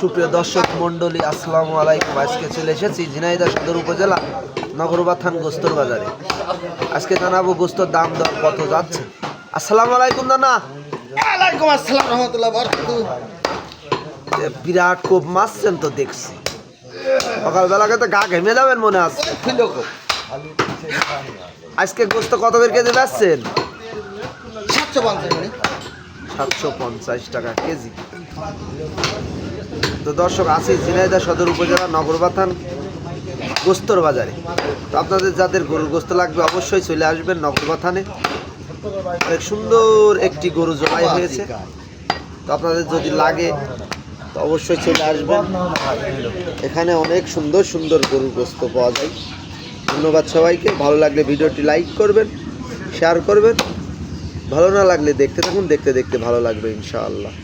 সুপ্রিয় দর্শক মন্ডলী আসসালামু আলাইকুম। আজকে চলে এসেছি ঝিনাইদহ সদর উপজেলা নগরবা থান গোস্তর বাজারে। আজকে জানাব গোস্তর দাম দর কত যাচ্ছে। আসসালামু আলাইকুম দানা ওয়ালাইকুম আসসালাম রহমতুল্লাহ বরকাতু বিরাট কোপ মারছেন তো দেখছি। সকালবেলাকে তো গা ঘেমে যাবেন মনে আছে। আজকে গোস্ত কত বের কেজি যাচ্ছেন? সাতশো পঞ্চাশ সাতশো পঞ্চাশ টাকা কেজি। তো দর্শক, আছি ঝিনাইদহ সদর উপজেলা নগরবাথান গোস্তর বাজারে। তো আপনাদের যাদের গরুর গোস্ত লাগবে অবশ্যই চলে আসবেন নগরবাথানে। অনেক সুন্দর একটি গরু জমাই হয়েছে। তো আপনাদের যদি লাগে, তো অবশ্যই চলে আসবেন। এখানে অনেক সুন্দর সুন্দর গরুর গোস্ত পাওয়া যায়। ধন্যবাদ সবাইকে। ভালো লাগলে ভিডিওটি লাইক করবেন, শেয়ার করবেন। ভালো না লাগলে দেখতে থাকুন দেখতে দেখতে ভালো লাগবে ইনশাআল্লাহ।